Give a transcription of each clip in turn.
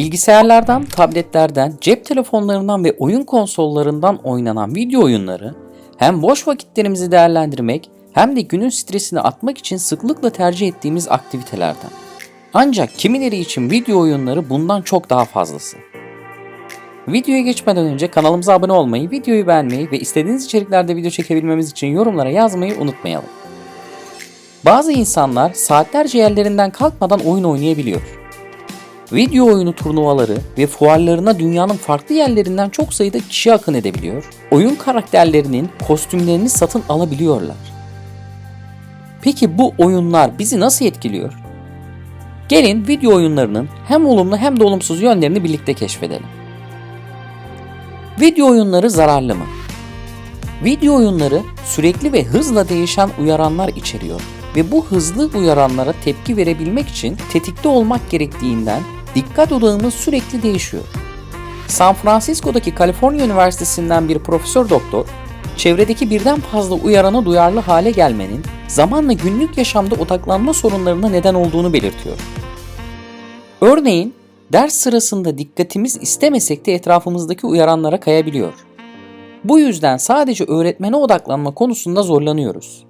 Bilgisayarlardan, tabletlerden, cep telefonlarından ve oyun konsollarından oynanan video oyunları hem boş vakitlerimizi değerlendirmek hem de günün stresini atmak için sıklıkla tercih ettiğimiz aktivitelerden. Ancak kimileri için video oyunları bundan çok daha fazlası. Videoya geçmeden önce kanalımıza abone olmayı, videoyu beğenmeyi ve istediğiniz içeriklerde video çekebilmemiz için yorumlara yazmayı unutmayalım. Bazı insanlar saatlerce yerlerinden kalkmadan oyun oynayabiliyor. Video oyunu turnuvaları ve fuarlarına dünyanın farklı yerlerinden çok sayıda kişi akın edebiliyor. Oyun karakterlerinin kostümlerini satın alabiliyorlar. Peki bu oyunlar bizi nasıl etkiliyor? Gelin video oyunlarının hem olumlu hem de olumsuz yönlerini birlikte keşfedelim. Video oyunları zararlı mı? Video oyunları sürekli ve hızla değişen uyaranlar içeriyor ve bu hızlı uyaranlara tepki verebilmek için tetikte olmak gerektiğinden dikkat odağımız sürekli değişiyor. San Francisco'daki Kaliforniya Üniversitesi'nden bir profesör doktor, çevredeki birden fazla uyarana duyarlı hale gelmenin zamanla günlük yaşamda odaklanma sorunlarına neden olduğunu belirtiyor. Örneğin ders sırasında dikkatimiz istemesek de etrafımızdaki uyaranlara kayabiliyor. Bu yüzden sadece öğretmene odaklanma konusunda zorlanıyoruz.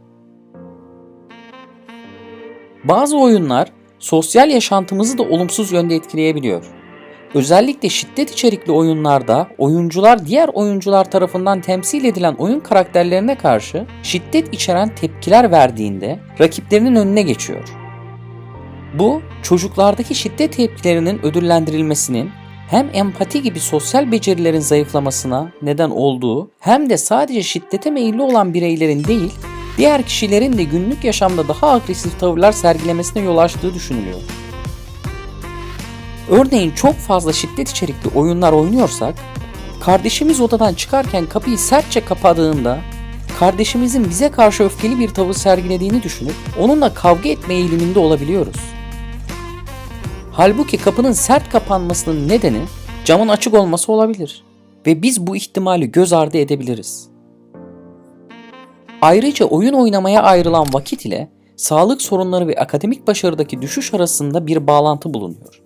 Bazı oyunlar sosyal yaşantımızı da olumsuz yönde etkileyebiliyor. Özellikle şiddet içerikli oyunlarda oyuncular diğer oyuncular tarafından temsil edilen oyun karakterlerine karşı şiddet içeren tepkiler verdiğinde rakiplerinin önüne geçiyor. Bu çocuklardaki şiddet tepkilerinin ödüllendirilmesinin hem empati gibi sosyal becerilerin zayıflamasına neden olduğu hem de sadece şiddete meyilli olan bireylerin değil diğer kişilerin de günlük yaşamda daha agresif tavırlar sergilemesine yol açtığı düşünülüyor. Örneğin çok fazla şiddet içerikli oyunlar oynuyorsak, kardeşimiz odadan çıkarken kapıyı sertçe kapadığında kardeşimizin bize karşı öfkeli bir tavır sergilediğini düşünüp onunla kavga etme eğiliminde olabiliyoruz. Halbuki kapının sert kapanmasının nedeni camın açık olması olabilir ve biz bu ihtimali göz ardı edebiliriz. Ayrıca oyun oynamaya ayrılan vakit ile sağlık sorunları ve akademik başarıdaki düşüş arasında bir bağlantı bulunuyor.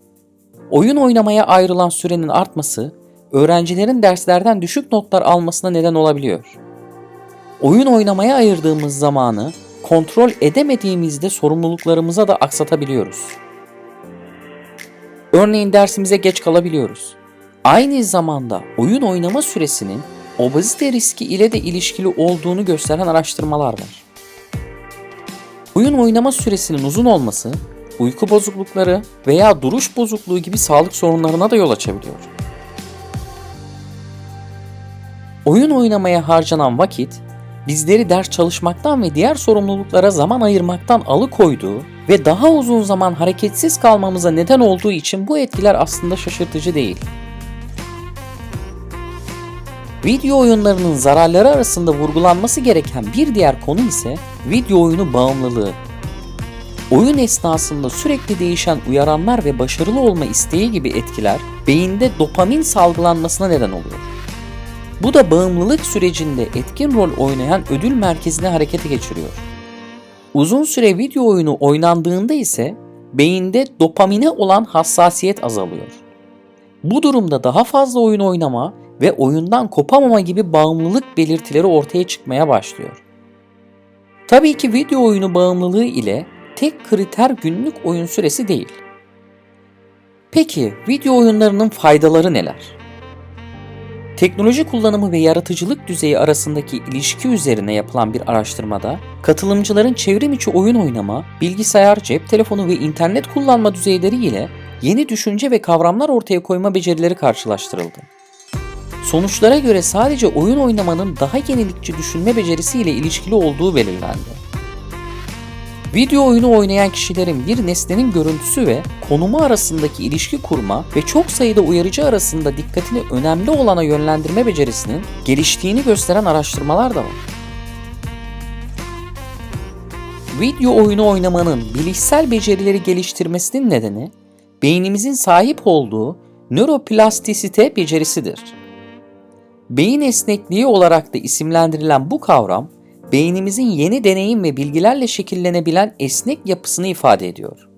Oyun oynamaya ayrılan sürenin artması, öğrencilerin derslerden düşük notlar almasına neden olabiliyor. Oyun oynamaya ayırdığımız zamanı kontrol edemediğimizde sorumluluklarımıza da aksatabiliyoruz. Örneğin dersimize geç kalabiliyoruz. Aynı zamanda oyun oynama süresinin obezite riski ile de ilişkili olduğunu gösteren araştırmalar var. Oyun oynama süresinin uzun olması, uyku bozuklukları veya duruş bozukluğu gibi sağlık sorunlarına da yol açabiliyor. Oyun oynamaya harcanan vakit, bizleri ders çalışmaktan ve diğer sorumluluklara zaman ayırmaktan alıkoyduğu ve daha uzun zaman hareketsiz kalmamıza neden olduğu için bu etkiler aslında şaşırtıcı değil. Video oyunlarının zararları arasında vurgulanması gereken bir diğer konu ise video oyunu bağımlılığı. Oyun esnasında sürekli değişen uyaranlar ve başarılı olma isteği gibi etkiler beyinde dopamin salgılanmasına neden oluyor. Bu da bağımlılık sürecinde etkin rol oynayan ödül merkezine harekete geçiriyor. Uzun süre video oyunu oynandığında ise beyinde dopamine olan hassasiyet azalıyor. Bu durumda daha fazla oyun oynama ve oyundan kopamama gibi bağımlılık belirtileri ortaya çıkmaya başlıyor. Tabii ki video oyunu bağımlılığı ile tek kriter günlük oyun süresi değil. Peki video oyunlarının faydaları neler? Teknoloji kullanımı ve yaratıcılık düzeyi arasındaki ilişki üzerine yapılan bir araştırmada katılımcıların çevrim içi oyun oynama, bilgisayar, cep telefonu ve internet kullanma düzeyleri ile yeni düşünce ve kavramlar ortaya koyma becerileri karşılaştırıldı. Sonuçlara göre sadece oyun oynamanın daha yenilikçi düşünme becerisiyle ilişkili olduğu belirlendi. Video oyunu oynayan kişilerin bir nesnenin görüntüsü ve konumu arasındaki ilişki kurma ve çok sayıda uyarıcı arasında dikkatini önemli olana yönlendirme becerisinin geliştiğini gösteren araştırmalar da var. Video oyunu oynamanın bilişsel becerileri geliştirmesinin nedeni beynimizin sahip olduğu nöroplastisite becerisidir. Beyin esnekliği olarak da isimlendirilen bu kavram, beynimizin yeni deneyim ve bilgilerle şekillenebilen esnek yapısını ifade ediyor.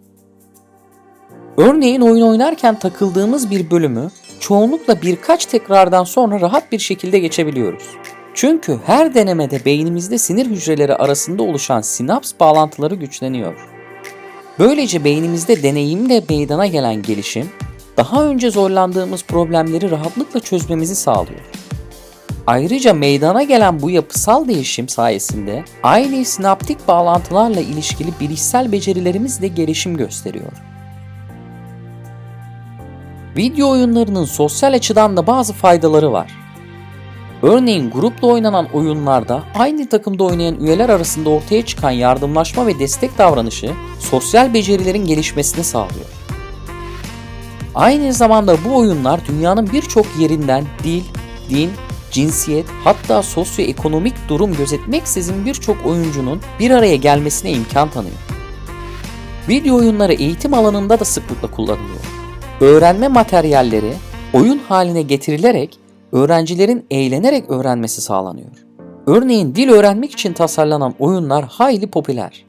Örneğin oyun oynarken takıldığımız bir bölümü çoğunlukla birkaç tekrardan sonra rahat bir şekilde geçebiliyoruz. Çünkü her denemede beynimizde sinir hücreleri arasında oluşan sinaps bağlantıları güçleniyor. Böylece beynimizde deneyimle meydana gelen gelişim, daha önce zorlandığımız problemleri rahatlıkla çözmemizi sağlıyor. Ayrıca meydana gelen bu yapısal değişim sayesinde aynı sinaptik bağlantılarla ilişkili bilişsel becerilerimiz de gelişim gösteriyor. Video oyunlarının sosyal açıdan da bazı faydaları var. Örneğin grupla oynanan oyunlarda aynı takımda oynayan üyeler arasında ortaya çıkan yardımlaşma ve destek davranışı sosyal becerilerin gelişmesini sağlıyor. Aynı zamanda bu oyunlar dünyanın birçok yerinden dil, din, cinsiyet hatta sosyoekonomik durum gözetmeksizin birçok oyuncunun bir araya gelmesine imkan tanıyor. Video oyunları eğitim alanında da sıklıkla kullanılıyor. Öğrenme materyalleri oyun haline getirilerek öğrencilerin eğlenerek öğrenmesi sağlanıyor. Örneğin dil öğrenmek için tasarlanan oyunlar hayli popüler.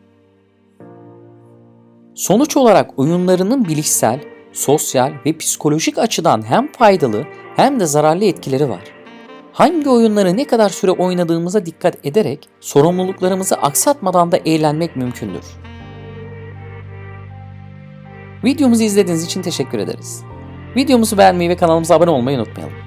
Sonuç olarak oyunlarının bilişsel, sosyal ve psikolojik açıdan hem faydalı hem de zararlı etkileri var. Hangi oyunları ne kadar süre oynadığımıza dikkat ederek sorumluluklarımızı aksatmadan da eğlenmek mümkündür. Videomuzu izlediğiniz için teşekkür ederiz. Videomuzu beğenmeyi ve kanalımıza abone olmayı unutmayalım.